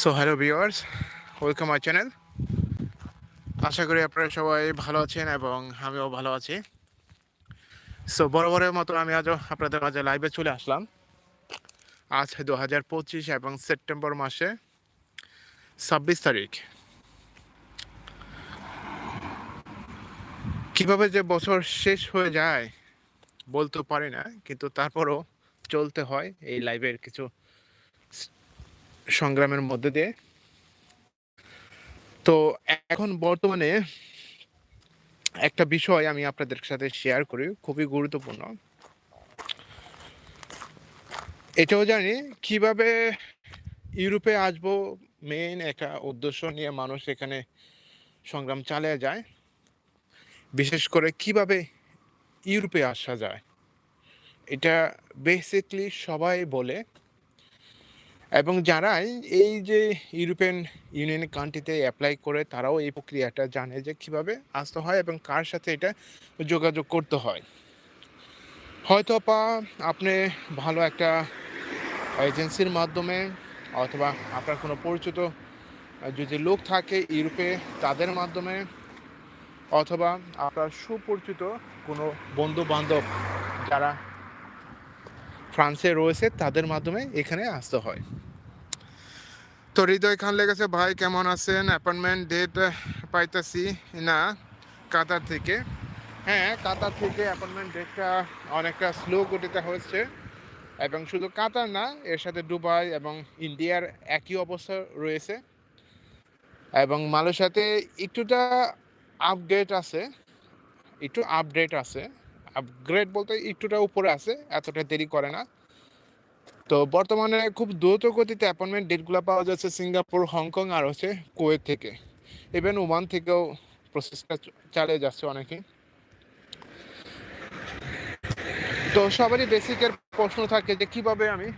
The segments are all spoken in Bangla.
So hello viewers welcome my channel আশা করি আপনারা সবাই ভালো আছেন এবং আমিও ভালো আছি। সো বরাবরের মতো আমি আজও আপনাদের মাঝে লাইভে চলে আসলাম। আজ দু হাজার পঁচিশ এবং সেপ্টেম্বর মাসে ছাব্বিশ তারিখ। কীভাবে যে বছর শেষ হয়ে যায় বলতে পারি না, কিন্তু তারপরও চলতে হয় এই লাইভের কিছু সংগ্রামের মধ্যে দিয়ে। তো এখন বর্তমানে একটা বিষয় আমি আপনাদের সাথে শেয়ার করি, খুবই গুরুত্বপূর্ণ। এটাও জানি কীভাবে ইউরোপে আসব মেন একটা উদ্দেশ্য নিয়ে মানুষ এখানে সংগ্রাম চালিয়ে যায়। বিশেষ করে কীভাবে ইউরোপে আসা যায়। এটা বেসিকলি সবাই বলে। এবং যারাই এই যে ইউরোপিয়ান ইউনিয়ন কান্ট্রিতে অ্যাপ্লাই করে, তারাও এই প্রক্রিয়াটা জানে যে কীভাবে আসতে হয় এবং কার সাথে এটা যোগাযোগ করতে হয়। হয়তো বা আপনি ভালো একটা এজেন্সির মাধ্যমে অথবা আপনার কোনো পরিচিত যদি লোক থাকে ইউরোপে তাদের মাধ্যমে অথবা আপনার সুপরিচিত কোনো বন্ধু বান্ধব যারা ফ্রান্সে রয়েছে তাদের মাধ্যমে এখানে আসতে হয়। তো হৃদয় খান লেগেছে ভাই কেমন আছেন? অ্যাপয়েন্টমেন্ট ডেট পাইতেছি না কাতার থেকে? হ্যাঁ কাতার থেকে অ্যাপয়েন্টমেন্ট ডেটটা অনেকটা স্লো গতিতে হয়েছে এবং শুধু কাতার না এর সাথে দুবাই এবং ইন্ডিয়ার একই অবস্থা রয়েছে এবং মালয়েশিয়াতে একটুটা আপডেট আছে একটু আপডেট আছে। আপগ্রেড বলতে একটুটা উপরে আছে, এতটা দেরি করে না। তো বর্তমানে খুব দ্রুত গতিতে অ্যাপয়েন্টমেন্ট ডেটগুলো পাওয়া যাচ্ছে সিঙ্গাপুর, হংকং আর হচ্ছে কুয়েত থেকে। ইভেন ওমান থেকেও প্রসেসটা চালিয়ে যাচ্ছে অনেকে। তো সবারই বেসিকের প্রশ্ন থাকে যে কীভাবে আমি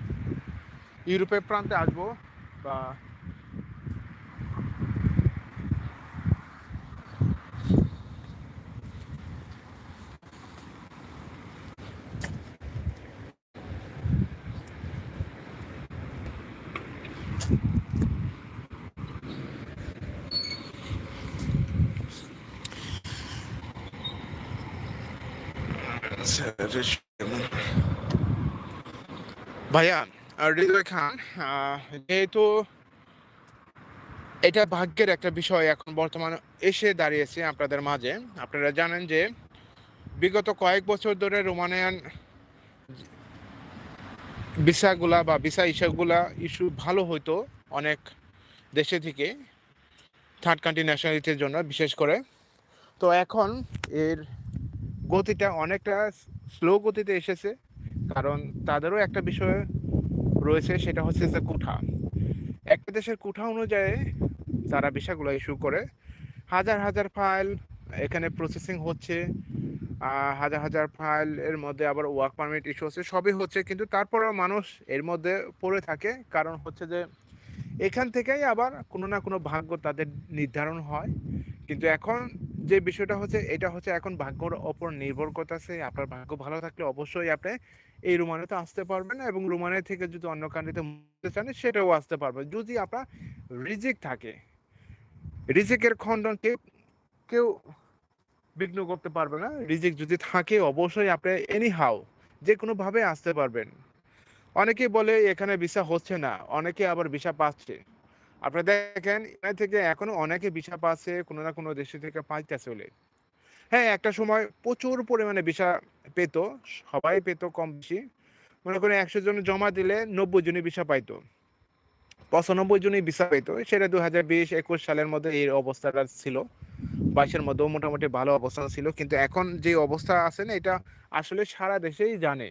ইউরোপের প্রান্তে আসব বা ভাইয়া হৃদয় খান যেহেতু এটা ভাগ্যের একটা বিষয় এখন বর্তমানে এসে দাঁড়িয়েছে আপনাদের মাঝে। আপনারা জানেন যে বিগত কয়েক বছর ধরে রোমানিয়ান ভিসাগুলা বা ভিসা ইস্যুগুলা ইস্যু ভালো হইতো অনেক দেশে থেকে, থার্ড কান্ট্রি ন্যাশনালিটির জন্য বিশেষ করে। তো এখন এর গতিটা অনেকটা স্লো গতিতে এসেছে, কারণ তাদেরও একটা বিষয় রয়েছে, সেটা হচ্ছে যে কুঠা। একটা দেশের কুঠা অনুযায়ী তারা বিষয়গুলো ইস্যু করে। হাজার হাজার ফাইল এখানে প্রসেসিং হচ্ছে হাজার হাজার ফাইল এর মধ্যে আবার ওয়ার্ক পারমিট ইস্যু হচ্ছে, সবই হচ্ছে, কিন্তু তারপরেও মানুষ এর মধ্যে পড়ে থাকে, কারণ হচ্ছে যে এখান থেকেই আবার কোনো না কোনো ভাগ্য তাদের নির্ধারণ হয়। কিন্তু এখন যে বিষয়টা হচ্ছে, এটা হচ্ছে এখন ভাগ্যর ওপর নির্ভর করতেছে। আপনার ভাগ্য ভালো থাকলে অবশ্যই আপনি এই রোমানেতে আসতে পারবেন এবং রোমানে থেকে যদি অন্য কান্ট্রিতে মরতে চান, সেটাও আসতে পারবেন। যদি আপনার রিজিক থাকে, রিজিকের খণ্ডন কেউ কেউ বিঘ্ন করতে পারবে না। রিজিক যদি থাকে, অবশ্যই আপনি এনি হাও যে কোনোভাবে আসতে পারবেন। অনেকে বলে, এখানে ভিসা হচ্ছে না। অনেকে আবার ভিসা পাচ্ছে। আপনারা দেখেন এখানে থেকে এখনও অনেকে ভিসা পাচ্ছে, কোনো না কোনো দেশে থেকে পাইতে চলে হ্যাঁ একটা সময় প্রচুর পরিমাণে ভিসা পেতো, সবাই পেতো কম বেশি। মনে করেন একশো জন জমা দিলে নব্বই জনই ভিসা পাইতো। পঁচানব্বই জনই ভিসা পেতো। সেটা দু হাজার বিশ, একুশ সালের মধ্যে এই অবস্থাটা ছিল। বাইশের মধ্যেও মোটামুটি ভালো অবস্থান ছিল। কিন্তু এখন যে অবস্থা আছে না, এটা আসলে সারা দেশেই জানে।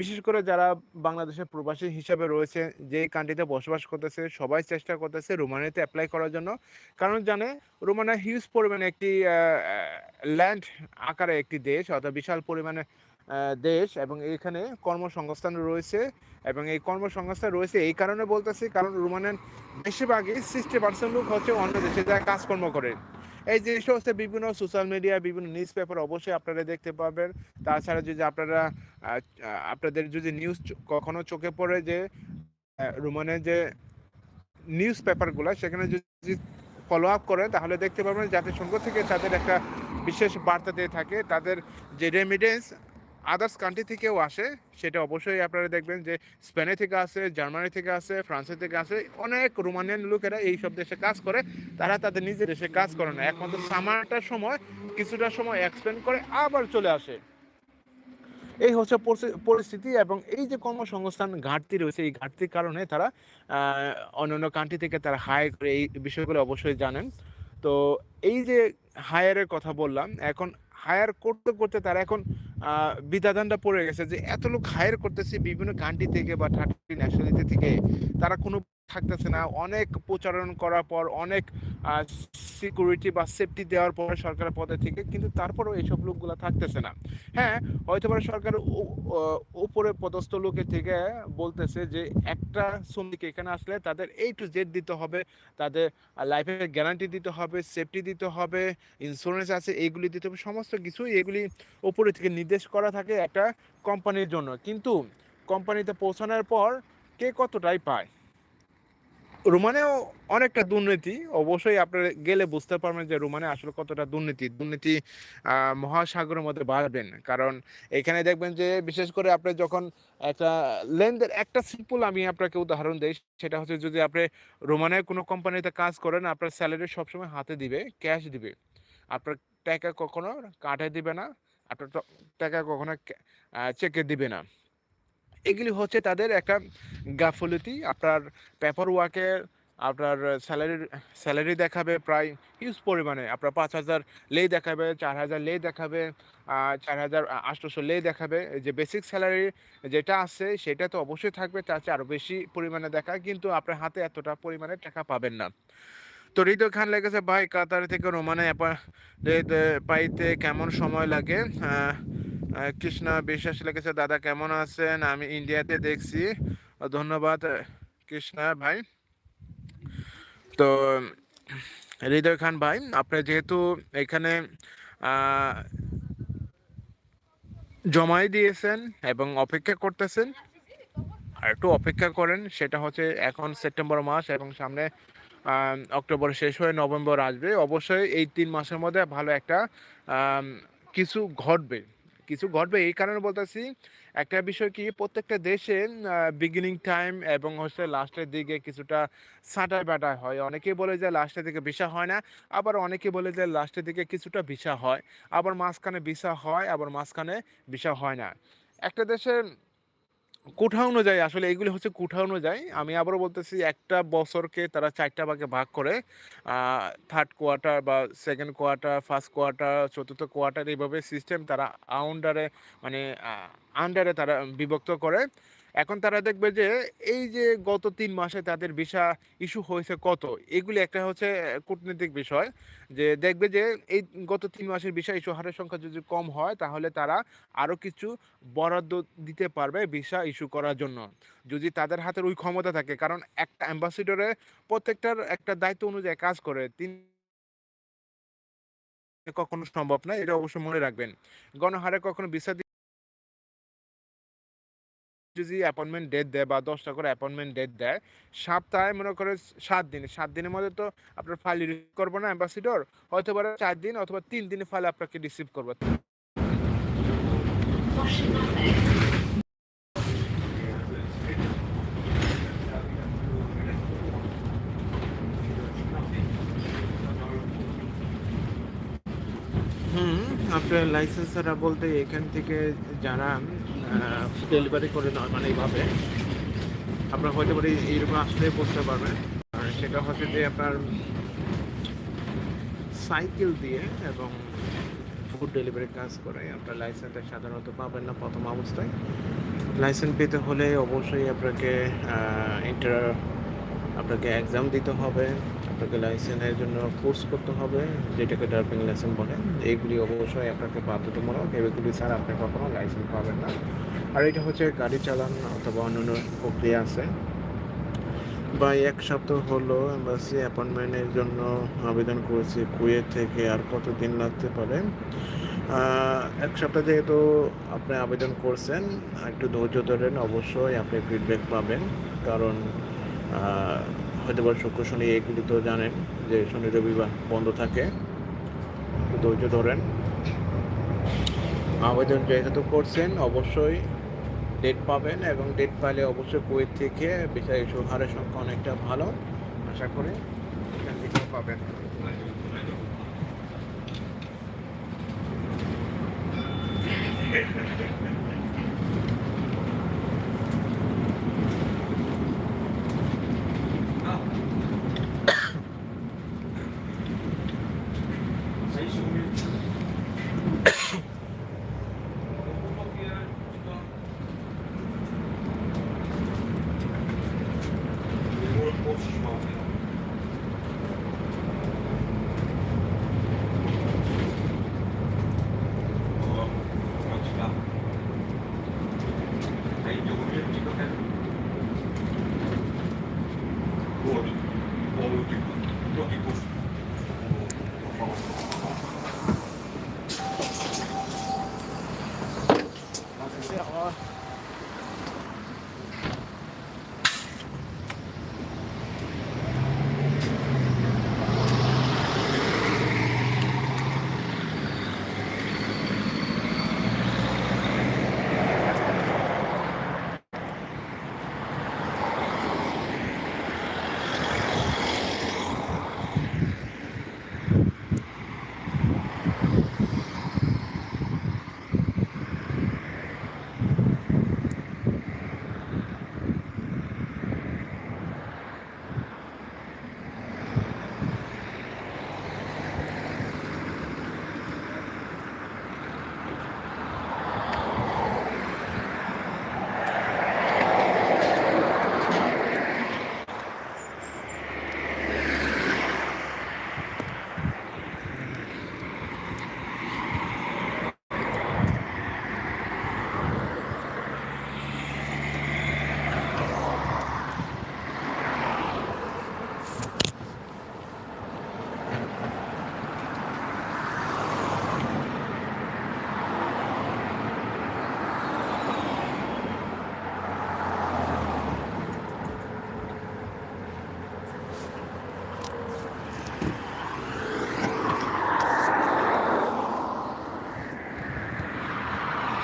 বিশেষ করে যারা বাংলাদেশের প্রবাসী হিসাবে রয়েছে, যে কান্ট্রিতে বসবাস করতেছে, সবাই চেষ্টা করতেছে রোমানিয়াতে অ্যাপ্লাই করার জন্য। কারণ জানে, রোমানিয়া হিউজ পরিমাণে একটি ল্যান্ড আকারে একটি দেশ, অর্থাৎ বিশাল পরিমাণে দেশ এবং এখানে কর্মসংস্থান রয়েছে এবং এই কর্মসংস্থান রয়েছে এই কারণে বলতেছি, কারণ রোমানিয়ান বেশিরভাগই সিক্সটি পার্সেন্ট লোক হচ্ছে অন্য দেশে যারা কাজকর্ম করে। এই জিনিসটা হচ্ছে বিভিন্ন সোশ্যাল মিডিয়া বিভিন্ন নিউজ পেপার অবশ্যই আপনারা দেখতে পাবেন। তাছাড়া যদি আপনারা আপনাদের যদি নিউজ কখনো চোখে পড়ে যে রোমানের যে নিউজ পেপারগুলো সেখানে যদি ফলো আপ করেন তাহলে দেখতে পাবেন জাতিসংঘ থেকে তাদের একটা বিশেষ বার্তা দিয়ে থাকে। তাদের যে রেমিডেন্স আদার্স কান্ট্রি থেকেও আসে, সেটা অবশ্যই আপনারা দেখবেন যে স্পেনে থেকে আসে জার্মানি থেকে আসে ফ্রান্সের থেকে আসে, অনেক রোমানিয়ান লোকেরা এই সব দেশে কাজ করে, তারা তাদের নিজের দেশে কাজ করে না। একমাত্র সামারটার সময়, কিছুটা সময় এক্সপেন্ড করে আবার চলে আসে। এই হচ্ছে পরিস্থিতি এবং এই যে কর্মসংস্থান ঘাটতি রয়েছে, এই ঘাটতির কারণে তারা অন্যান্য কান্ট্রি থেকে তারা হায়ার করে এই বিষয়গুলো অবশ্যই জানেন। তো এই যে হায়ারের কথা বললাম, এখন হায়ার করতে করতে তারা এখন বিধাদানটা পড়ে গেছে যে, এত লোক হায়ার করতেছে বিভিন্ন কান্ট্রি থেকে বা থার্টি ন্যাশনালিটি থেকে। তারা কোনো থাকতেছে না। অনেক প্রচারণ করার পর, অনেক সিকিউরিটি বা সেফটি দেওয়ার পর সরকারের পদে থেকে কিন্তু তারপরেও এইসব লোকগুলো থাকতেছে না। হ্যাঁ হয়তো পারে সরকার উপরে পদস্থ লোকের থেকে বলতেছে যে একটা শ্রমিক এখানে আসলে তাদের এই টু জেড দিতে হবে, তাদের লাইফের গ্যারান্টি দিতে হবে সেফটি দিতে হবে ইন্স্যুরেন্স আছে এইগুলি দিতে হবে, সমস্ত কিছু এগুলি উপরে থেকে নির্দেশ করা থাকে একটা কোম্পানির জন্য। কিন্তু কোম্পানিতে পৌঁছানোর পর কে কতটাই পায়? রোমানেও অনেকটা দুর্নীতি। অবশ্যই আপনারা গেলে বুঝতে পারবেন যে রোমানে আসলে কতটা দুর্নীতি। দুর্নীতি মহাসাগরের মধ্যে বাড়বেন। কারণ এখানে দেখবেন যে বিশেষ করে আপনি যখন একটা লেনদেন, একটা সিম্পল আমি আপনাকে উদাহরণ দিই, সেটা হচ্ছে যদি আপনি রোমানের কোনো কোম্পানিতে কাজ করেন, আপনার স্যালারি সবসময় হাতে দিবে ক্যাশ দিবে। আপনার টাকা কখনো কাটে দিবে না, আপনার টাকা কখনো চেকে দিবে না। এগুলি হচ্ছে তাদের একটা গাফলতি, আপনার পেপার ওয়ার্কের আপনার স্যালারি স্যালারি দেখাবে প্রায় হিউজ পরিমাণে, আপনার পাঁচ হাজার লেই দেখাবে, চার হাজার লেই দেখাবে চার হাজার আটশোশো লেই দেখাবে যে বেসিক স্যালারি যেটা আছে সেটা তো অবশ্যই থাকবে, তার চেয়ে আরও বেশি পরিমাণে দেখায় কিন্তু আপনার হাতে এতটা পরিমাণে টাকা পাবেন না। তো হৃদয় খান লেগেছে ভাই, কাতার থেকে রোমানে পাইতে কেমন সময় লাগে? কৃষ্ণা বিশ্বাস লিখেছে, দাদা কেমন আছেন? আমি ইন্ডিয়াতে দেখছি। ধন্যবাদ, কৃষ্ণা ভাই। তো, হৃদয় খান ভাই, আপনি যেহেতু এখানে জমাই দিয়েছেন এবং অপেক্ষা করতেছেন, আর একটু অপেক্ষা করেন, সেটা হচ্ছে এখন সেপ্টেম্বর মাস এবং সামনে অক্টোবর শেষ হয়ে নভেম্বর আসবে। অবশ্যই এই তিন মাসের মধ্যে ভালো একটা কিছু ঘটবে। কিছু ঘটবে। এই কারণে বলতেছি, একটা বিষয় কি, প্রত্যেকটা দেশে বিগিনিং টাইম এবং হচ্ছে লাস্টের দিকে কিছুটা সাঁটায় বাটায় হয়। অনেকেই বলে যে লাস্টের দিকে ভিসা হয় না, আবার অনেকে বলে যে লাস্টের দিকে কিছুটা ভিসা হয়। আবার মাঝখানে ভিসা হয়, আবার মাঝখানে ভিসা হয় না। একটা দেশের কোঠা অনুযায়ী, আসলে এগুলি হচ্ছে কোঠা অনুযায়ী। আমি আবারও বলতেছি, একটা বছরকে তারা চারটা ভাগে ভাগ করে থার্ড কোয়ার্টার বা সেকেন্ড কোয়ার্টার ফার্স্ট কোয়ার্টার চতুর্থ কোয়ার্টার এইভাবে সিস্টেম তারা আউন্ডারে মানে আন্ডারে তারা বিভক্ত করে। এখন তারা দেখবে যে, এই যে গত তিন মাসে তাদের ভিসা ইস্যু হয়েছে কত? এগুলি একটা হচ্ছে কূটনৈতিক বিষয়। যে দেখবে যে, এই গত তিন মাসের ভিসা ইস্যু হারের সংখ্যা যদি কম হয়, তাহলে তারা আরও কিছু বরাদ্দ দিতে পারবে ভিসা ইস্যু করার জন্য। যদি তাদের হাতের ওই ক্ষমতা থাকে, কারণ একটা অ্যাম্বাসিডরে প্রত্যেকটার একটা দায়িত্ব অনুযায়ী কাজ করে, তিন কখনো সম্ভব না, এটা অবশ্যই মনে রাখবেন। গণহারে কখনো ভিসা যদি অ্যাপয়েন্টমেন্ট ডেট দেয় বা দশটা করে অ্যাপয়েন্টমেন্ট ডেট দেয়, সপ্তাহে মনে করে সাত দিন। সাত দিনের মধ্যে তো আপনার ফাইল রিসিভ করব না অ্যাম্বাসিডর হয়তো পারে চার দিন অথবা তিন দিনে ফাইল আপনাকে রিসিভ করব। আপনার লাইসেন্সাররা বলতে এখান থেকে যারা ডেলিভারি করে মানে এইভাবে, আপনার হয়তো পারে এইরকম আসলে বুঝতে পারবেন। আর সেটা হচ্ছে যে আপনার সাইকেল দিয়ে এবং ফুড ডেলিভারি কাজ করে, আপনার লাইসেন্সটা সাধারণত পাবেন না প্রথম অবস্থায়। লাইসেন্স পেতে হলে অবশ্যই আপনাকে ইন্টার আপনাকে এক্সাম দিতে হবে। আপনাকে লাইসেন্সের জন্য কোর্স করতে হবে, যেটাকে ড্রাইভিং লাইসেন্স বলে। এইগুলি অবশ্যই আপনাকে বাধ্যতামূলক, এগুলি ছাড়া আপনি কখনো লাইসেন্স পাবেন না। আর এটা হচ্ছে গাড়ি চালান অথবা অন্যান্য প্রক্রিয়া আছে। বা এক সপ্তাহ হলো এম্বাসি অ্যাপয়েন্টমেন্টের জন্য আবেদন করেছি, কুয়েত থেকে আর কত দিন লাগতে পারে? এক সপ্তাহ যেহেতু আপনি আবেদন করছেন, একটু ধৈর্য ধরেন, অবশ্যই আপনি ফিডব্যাক পাবেন। কারণ হয়তো বা শুক্র শনি এগুলি তো জানেন যে শনি রবিবার বন্ধ থাকে। ধৈর্য ধরেন। আবেদন যেহেতু করছেন, অবশ্যই ডেট পাবেন এবং ডেট পাইলে অবশ্যই কুয়েত থেকে ইস্যু হারের সংখ্যা অনেকটা ভালো। আশা করি এখান থেকেও পাবেন।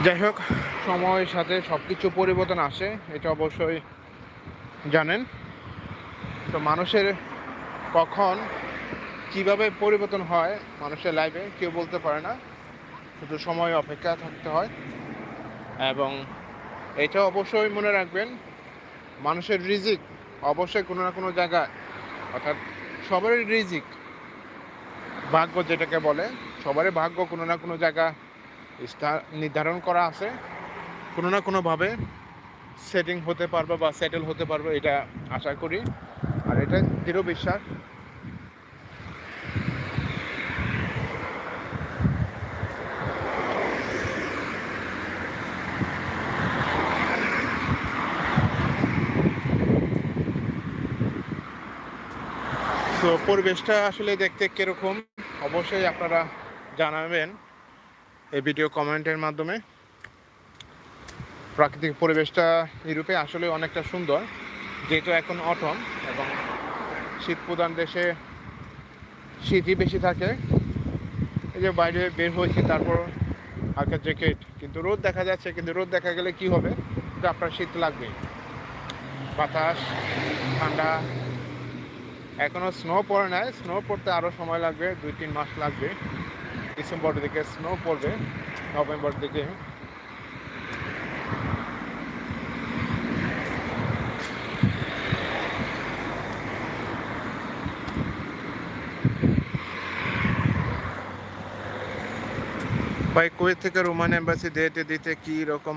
যাই হোক, সময়ের সাথে সব কিছু পরিবর্তন আসে, এটা অবশ্যই জানেন। তো মানুষের কখন কীভাবে পরিবর্তন হয় মানুষের লাইফে কেউ বলতে পারে না। শুধু সময় অপেক্ষা থাকতে হয়। এবং এটা অবশ্যই মনে রাখবেন, মানুষের রিজিক অবশ্যই কোনো না কোনো জায়গায়, অর্থাৎ সবারই রিজিক। ভাগ্য যেটাকে বলে, সবারই ভাগ্য কোনো না কোনো জায়গা নির্ধারণ করা আছে। কোনো না কোনোভাবে সেটিং হতে পারবে বা সেটেল হতে পারবে এটা আশা করি। আর এটা দৃঢ় বিশ্বাস। তো পরিবেশটা আসলে দেখতে কীরকম? অবশ্যই আপনারা জানাবেন। এই ভিডিও কমেন্টের মাধ্যমে প্রাকৃতিক পরিবেশটা ইউরোপে আসলে অনেকটা সুন্দর, যেহেতু এখন অটম এবং শীত প্রধান দেশে শীতই বেশি থাকে। এই যে বাইরে বের হয়েছে, তারপর হালকা জ্যাকেট কিন্তু রোদ দেখা যাচ্ছে, কিন্তু রোদ দেখা গেলে কি হবে? কিন্তু আপনার শীত লাগবে বাতাস, ঠান্ডা এখনও স্নো পড়ে নাই। স্নো পড়তে আরও সময় লাগবে দুই তিন মাস লাগবে। ডিসেম্বর দিকে স্নো পড়বে নভেম্বর দিকে ভাই কুয়েত থেকে রোমান এম্বাসি দিতে দিতে কি রকম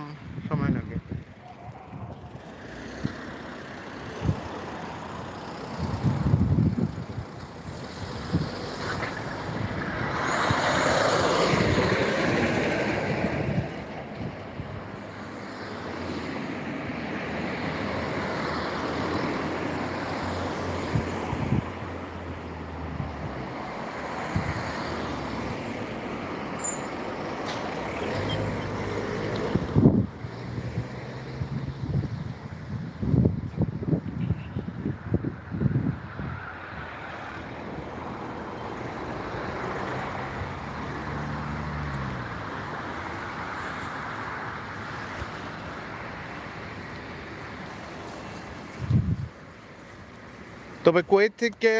তবে কুয়েত থেকে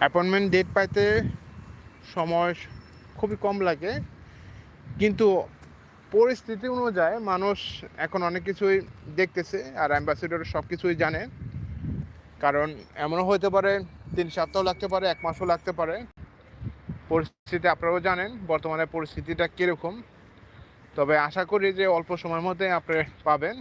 অ্যাপয়েন্টমেন্ট ডেট পাইতে সময় খুবই কম লাগে। কিন্তু পরিস্থিতি অনুযায়ী মানুষ এখন অনেক কিছুই দেখতেছে আর অ্যাম্বাসেডর সব কিছুই জানে। কারণ এমনও হতে পারে, তিন সপ্তাহ লাগতে পারে, এক মাসও লাগতে পারে। পরিস্থিতি আপনারাও জানেন, বর্তমানে পরিস্থিতিটা কীরকম। তবে আশা করি যে অল্প সময়ের মধ্যে আপনি পাবেন।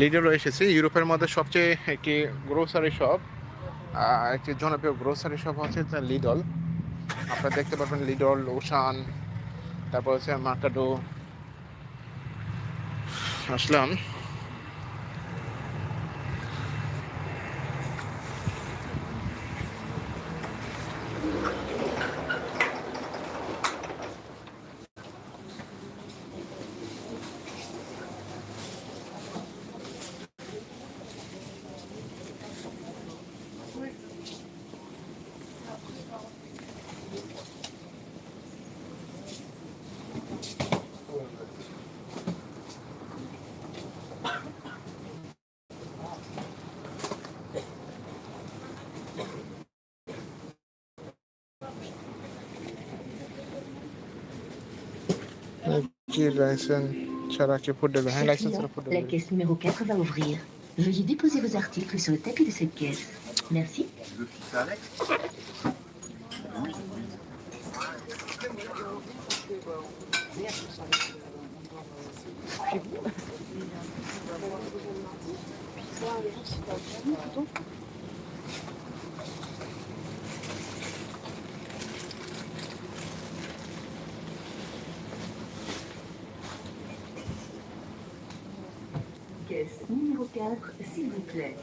লিডলও এসেছে। ইউরোপের মধ্যে সবচেয়ে একটি গ্রোসারি শপ একটি জনপ্রিয় গ্রোসারি শপ হচ্ছে লিডল আপনারা দেখতে পাবেন লিডল ওশান তারপর হচ্ছে মার্কাডো আসলাম। La caisse numéro 4 va ouvrir. Veuillez déposer vos articles sur le tapis de cette caisse. Merci. 4, s'il vous plaît.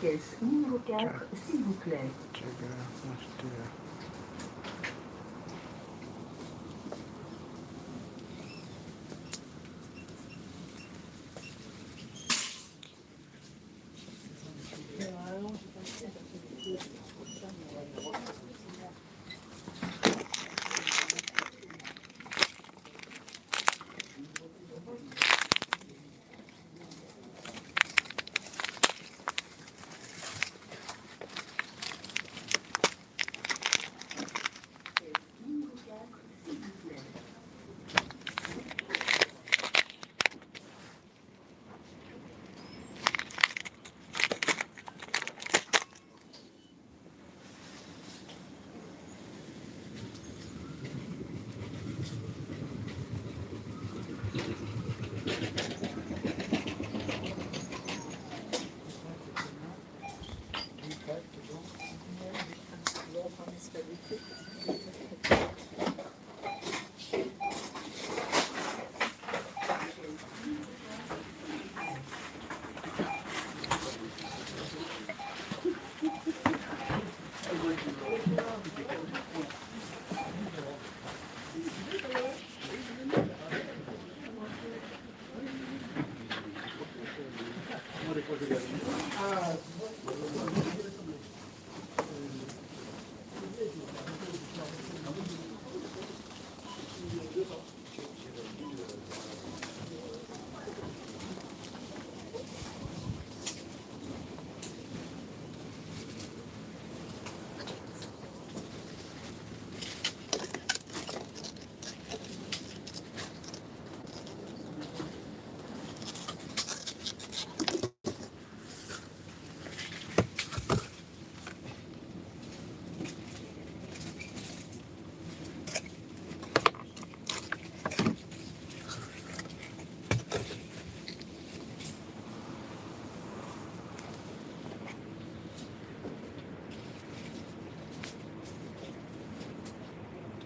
caisse numéro 4, s'il vous plaît.